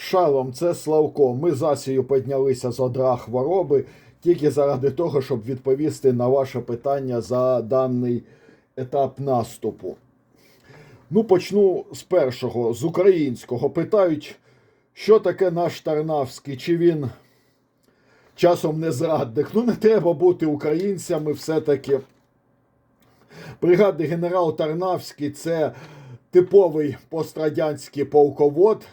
Шалом, це Славко. Ми з Асією піднялися з одра хвороби тільки заради того, щоб відповісти на ваше питання за даний етап наступу. Ну, почну з першого, з українського. Питають, що таке наш Тарнавський, чи він часом не зрадник. Ну, не треба бути українцями все-таки. Бригадний генерал Тарнавський це типовий пострадянський полковод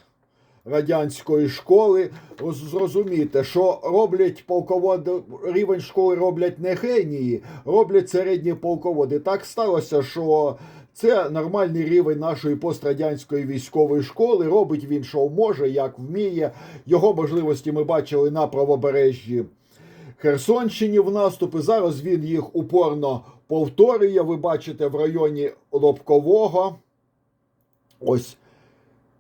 радянської школи. Роз- Зрозумійте, що роблять полководи, рівень школи роблять не генії, роблять середні полководи. Так сталося, що це нормальний рівень нашої пострадянської військової школи. Робить він, що може, як вміє. Його можливості ми бачили на правобережжі. Херсонщині в наступи. Зараз він їх упорно повторює. Ви бачите в районі Лобкового. Ось.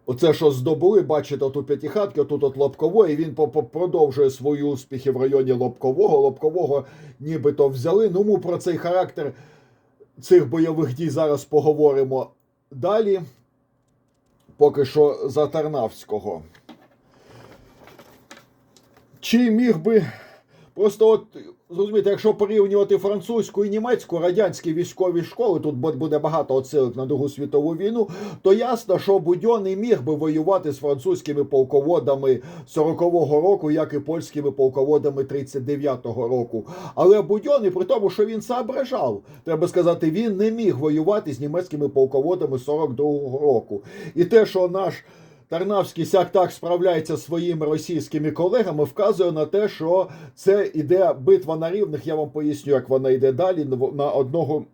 Оце, що здобули, бачите, тут п'ятихатки, тут от Лобкової, і він продовжує свої успіхи в районі Лобкового. Лобкового нібито взяли. Ну, ми про цей характер цих бойових дій зараз поговоримо далі. Поки що за Тарнавського. Чи міг би. Просто от зрозумієте, якщо порівнювати французьку і німецьку радянські військові школи, тут буде багато отсилок на Другу світову війну, то ясно, що Будьон не міг би воювати з французькими полководами 40-го року, як і польськими полководами 39-го року. Але Будьон, і при тому, що він соображав, треба сказати, він не міг воювати з німецькими полководами 42-го року. І те, що наш Тарнавський сяк так справляється зі своїми російськими колегами, вказує на те, що це іде битва на рівних. Я вам поясню, як вона йде далі на одного.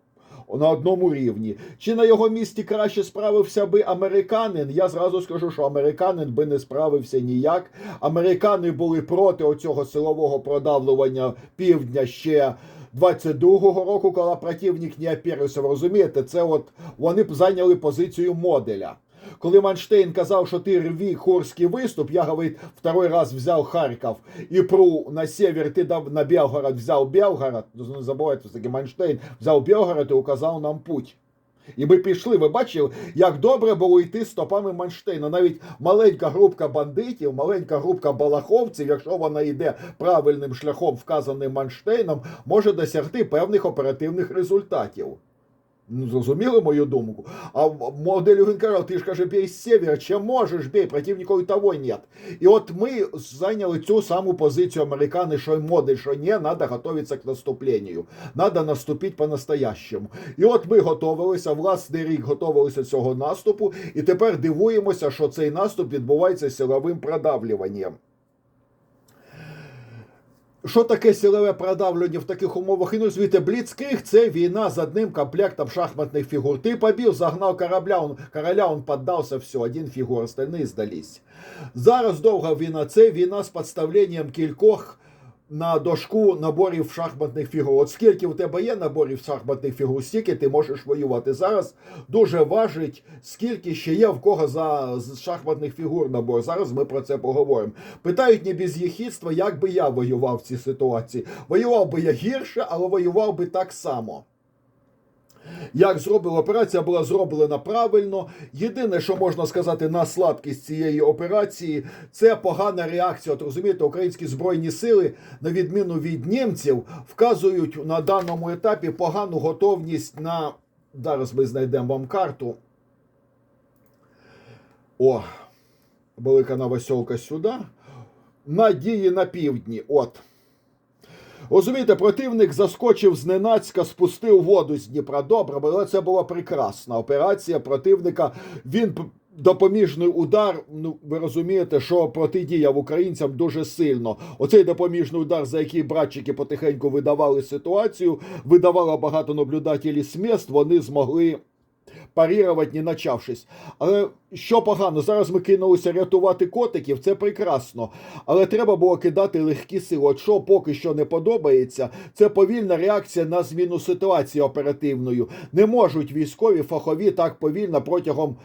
На одному рівні. Чи на його місці краще справився би американин? Я зразу скажу, що американин би не справився ніяк. Американи були проти оцього силового продавлювання півдня ще 22-го року, коли противник не опірився. Розумієте, це от вони б зайняли позицію моделя. Коли Манштейн казав, що ти рви Курський виступ, я, говорит, второй раз взяв Харків і пру на север, ти дав на Белгород взяв Белгород, ну, не забувайте, все-таки Манштейн взяв Белгород і указав нам путь. І ми пішли, ви бачили, як добре було йти стопами Манштейна. Навіть маленька групка бандитів, маленька групка балаховців, якщо вона йде правильним шляхом, вказаним Манштейном, може досягти певних оперативних результатів. Ну, зрозуміли мою думку? А моделю він казав, ти ж каже, бей з севера, чи можеш бей, противника і того нет. І от ми зайняли цю саму позицію американи, що модель, що не, треба готуватися к наступленню. Треба наступити по-настоящему. І от ми готувалися, власний рік готувалися цього наступу, і тепер дивуємося, що цей наступ відбувається силовим продавлюванням. Що таке силове продавлення в таких умовах? І ну, звідти Бліцкриг це війна з одним комплектом шахматних фігур. Ти побив, загнав корабля, он, короля, он піддався, все, один фігур, остальні здались. Зараз довга війна це війна з підставленням кількох на дошку наборів шахматних фігур. От скільки в тебе є наборів шахматних фігур, стільки ти можеш воювати. Зараз дуже важить, скільки ще є в кого за шахматних фігур набор. Зараз ми про це поговоримо. Питають не без єхідства, як би я воював в цій ситуації. Воював би я гірше, але воював би так само. Як зробила операція, була зроблена правильно. Єдине, що можна сказати на слабкість цієї операції, це погана реакція. От розумієте, українські збройні сили, на відміну від німців, вказують на даному етапі погану готовність на. Зараз ми знайдемо вам карту. О, велика новосьолка сюди. На дії на півдні. От. Розумієте, противник заскочив зненацька, спустив воду з Дніпра. Добре, але це була прекрасна операція противника. Він допоміжний удар. Ну, ви розумієте, що протидіяв українцям дуже сильно. Оцей допоміжний удар, за який братчики потихеньку видавали ситуацію, видавало багато наблюдателів з міст, вони змогли парірувати, не начавшись. Але що погано, зараз ми кинулися рятувати котиків, це прекрасно. Але треба було кидати легкі сили. От що поки що не подобається, це повільна реакція на зміну ситуації оперативною. Не можуть військові фахові так повільно протягом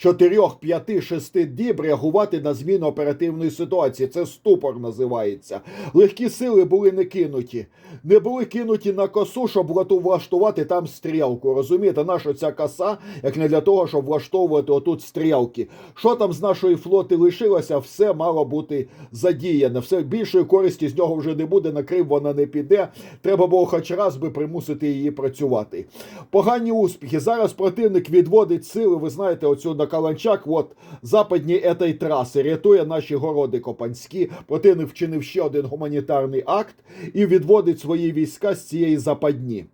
4, 5, 6 діб реагувати на зміну оперативної ситуації. Це ступор називається. Легкі сили були не кинуті. Не були кинуті на косу, щоб влаштувати там стрілку. Розумієте, наша ця коса, як не для того, щоб влаштовувати отут стрілки. Що там з нашої флоти лишилося, все мало бути задіяне. Все більшої користі з нього вже не буде, на Крим вона не піде. Треба було хоч раз би примусити її працювати. Погані успіхи. Зараз противник відводить сили. Ви знаєте, оцю на Каланчак, от западні етої траси, рятує наші городи Копанські. Противник вчинив ще один гуманітарний акт і відводить свої війська з цієї западні.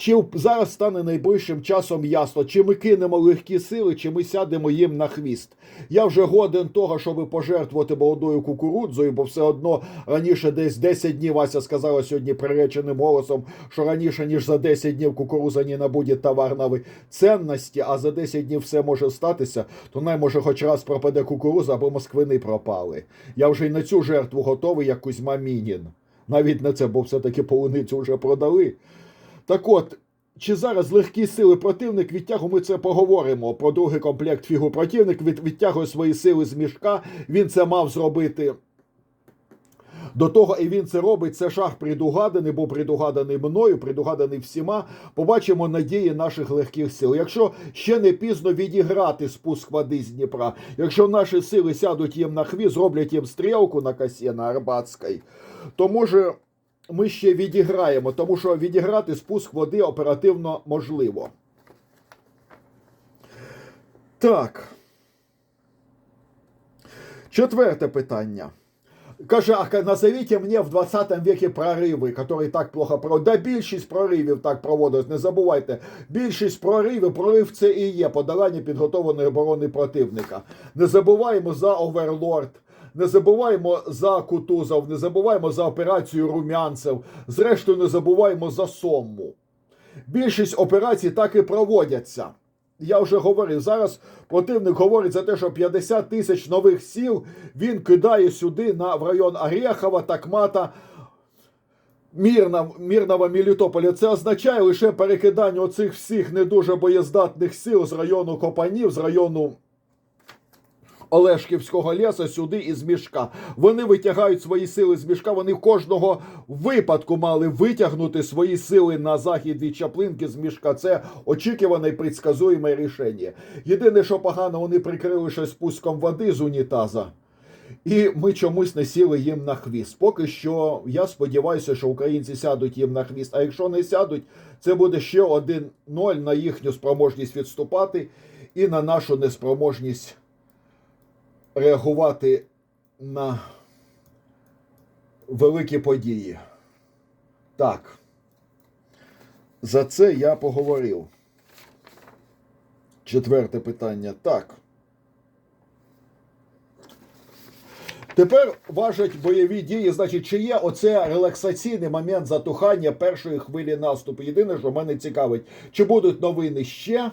Чи зараз стане найближчим часом ясно, чи ми кинемо легкі сили, чи ми сядемо їм на хвіст. Я вже годен того, щоб пожертвувати молодою кукурудзою, бо все одно раніше десь 10 днів Вася сказала сьогодні приреченим голосом, що раніше ніж за 10 днів кукуруза не набуде товарної цінності, а за 10 днів все може статися, то най може хоч раз пропаде кукуруза, або москвини пропали. Я вже й на цю жертву готовий, як Кузьма Мінін. Навіть на це, бо все-таки полуницю вже продали. Так от, чи зараз легкі сили противник відтягує, ми це поговоримо про другий комплект фігур. Противник від, відтягує свої сили з мішка. Він це мав зробити. До того, і він це робить. Це шах предугаданий, бо предугаданий мною, предугаданий всіма. Побачимо надії наших легких сил. Якщо ще не пізно відіграти спуск води з Дніпра, якщо наші сили сядуть їм на хвіст, зроблять їм стрілку на косі на Арбатській, то може ми ще відіграємо, тому що відіграти спуск води оперативно можливо. Так. Четверте питання. Каже, а назовіть мені в 20 веке прориви, які так плохо проводять. Да більшість проривів так проводилось, не забувайте. Більшість проривів, прорив це і є подолання підготованої оборони противника. Не забуваємо за Оверлорд. Не забуваємо за Кутузов, не забуваємо за операцію Румянцев, зрештою, не забуваємо за Сомму. Більшість операцій так і проводяться. Я вже говорив, зараз противник говорить за те, що 50 тисяч нових сіл він кидає сюди на в район Орехова, Такмата, Мірна, Мірного Мелітополя. Це означає лише перекидання оцих всіх не дуже боєздатних сил з району Копанів, з району Олешківського лісу сюди із мішка. Вони витягають свої сили з мішка. Вони в кожного випадку мали витягнути свої сили на захід від Чаплинки з мішка. Це очікуване і предсказуєме рішення. Єдине, що погано, вони прикрили щось спуском води з унітаза. І ми чомусь не сіли їм на хвіст. Поки що я сподіваюся, що українці сядуть їм на хвіст. А якщо не сядуть, це буде ще один ноль на їхню спроможність відступати і на нашу неспроможність реагувати на великі події. Так. За це я поговорив. Четверте питання. Так. Тепер важать бойові дії, значить, чи є оце релаксаційний момент затухання першої хвилі наступу. Єдине, що мене цікавить, чи будуть новини ще,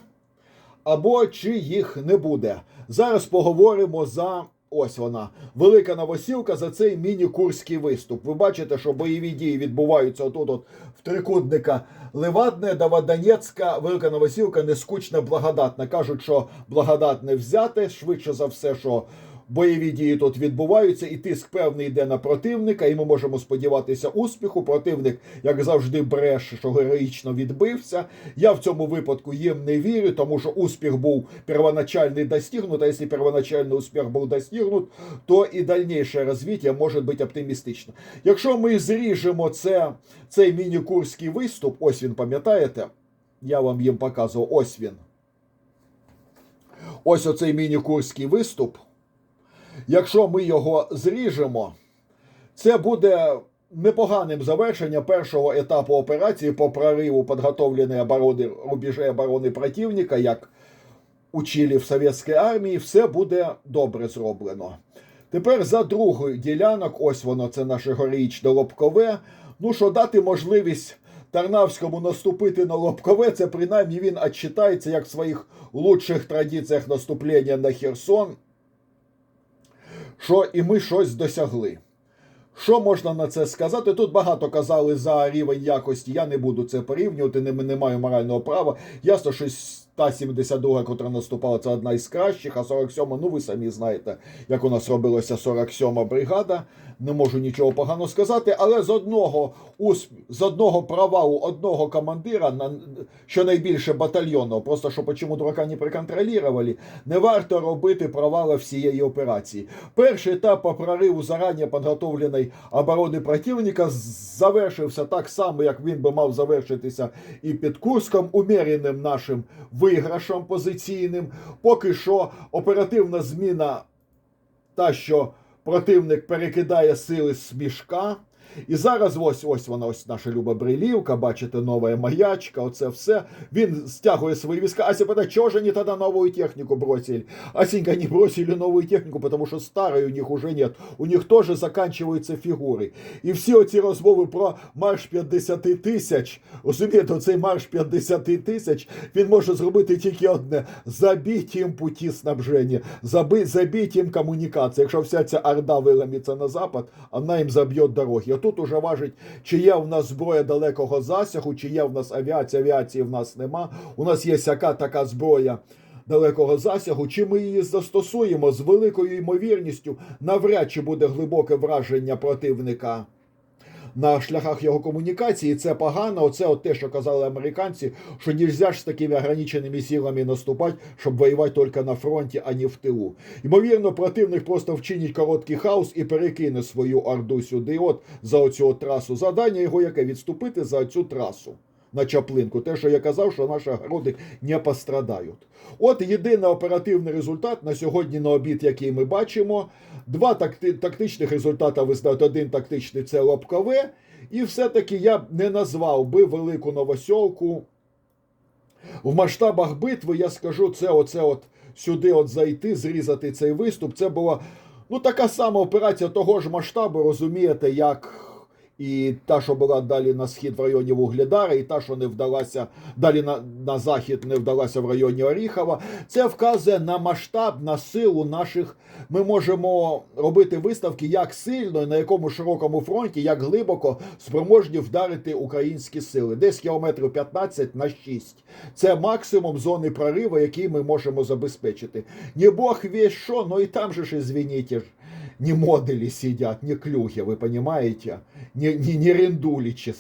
або чи їх не буде. Зараз поговоримо за ось вона, велика новосілка за цей міні-курський виступ. Ви бачите, що бойові дії відбуваються отут от в трикутника Левадне, Давадонецька, велика новосілка, нескучна, благодатна. Кажуть, що благодатне взяти швидше за все, що бойові дії тут відбуваються, і тиск певний йде на противника, і ми можемо сподіватися успіху. Противник, як завжди, бреше, що героїчно відбився. Я в цьому випадку їм не вірю, тому що успіх був первоначальний достигнут, а якщо первоначальний успіх був достигнут, то і дальніше розвиття може бути оптимістично. Якщо ми зріжемо це, цей міні-курський виступ, ось він, пам'ятаєте? Я вам їм показував, ось він. Ось оцей міні-курський виступ. Якщо ми його зріжемо, це буде непоганим завершенням першого етапу операції по прориву підготовленої оборони рубежей оборони противника, як учили в совєтській армії, все буде добре зроблено. Тепер за другою ділянок, ось воно, це наше героїчне Лобкове. Ну що дати можливість Тарнавському наступити на Лобкове, це принаймні він отчитається як в своїх лучших традиціях наступлення на Херсон що і ми щось досягли. Що можна на це сказати? Тут багато казали за рівень якості. Я не буду це порівнювати, не, не маю морального права. Ясно, що та 72, котра наступала, це одна із кращих, а 47, ну ви самі знаєте, як у нас робилася 47-ма бригада. Не можу нічого поганого сказати, але з одного з одного провалу одного командира, на щонайбільше батальйонного, просто що почому дурака не приконтролювали, не варто робити провали всієї операції. Перший етап по прориву зарані підготовленої оборони противника завершився так само, як він би мав завершитися і під Курском, уміреним нашим виграшем позиційним. Поки що оперативна зміна, та що противник перекидає сили з мішка. І зараз ось ось вона, ось наша люба брилівка, бачите, нова маячка, оце все. Він стягує свої війська. Ася питає, чого ж вони тоді нову техніку бросили? Асенька, не бросили нову техніку, тому що старої у них уже нет. У них теж закінчуються фігури. І всі оці розмови про марш 50 тисяч, розумієте, цей марш 50 тисяч, він може зробити тільки одне: забіть їм путі снабження, забіть їм комунікації. Якщо вся ця орда виламиться на запад, вона їм заб'є дороги. Отут уже важить, чи є в нас зброя далекого засягу, чи є в нас авіація, авіації в нас нема. У нас є сяка така зброя далекого засягу, чи ми її застосуємо з великою ймовірністю, навряд чи буде глибоке враження противника. На шляхах його комунікації це погано. Оце от те, що казали американці, що нельзя ж з такими ограниченими силами наступати, щоб воювати тільки на фронті, а не в тилу. Ймовірно, противник просто вчинить короткий хаос і перекине свою орду сюди, от за оцю от трасу. Задання його яке відступити за цю трасу. На Чаплинку, те, що я казав, що наші огороди не пострадають. От єдиний оперативний результат на сьогодні на обід, який ми бачимо. Два такти, тактичних результати визнають. Один тактичний це лобкове. І все-таки я б не назвав би велику новосьолку. В масштабах битви я скажу, це оце от сюди от зайти, зрізати цей виступ. Це була ну, така сама операція того ж масштабу, розумієте, як. І та, що була далі на схід в районі Вугледара, і та, що не вдалася далі на, на захід, не вдалася в районі Оріхова, це вказує на масштаб, на силу наших. Ми можемо робити виставки, як сильно і на якому широкому фронті, як глибоко спроможні вдарити українські сили. Десь кілометрів 15 на 6. Це максимум зони прориву, який ми можемо забезпечити. Не Бог весь що, ну і там же ж, ж, не модели сидять, не клюхи, ви понимаете, Не, не, не рендулічі.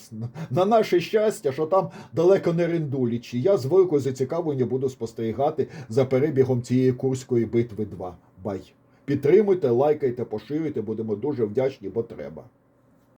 На наше щастя, що там далеко не рендулічі. Я з великою зацікавлення буду спостерігати за перебігом цієї Курської битви 2. Бай. Підтримуйте, лайкайте, поширюйте, будемо дуже вдячні, бо треба.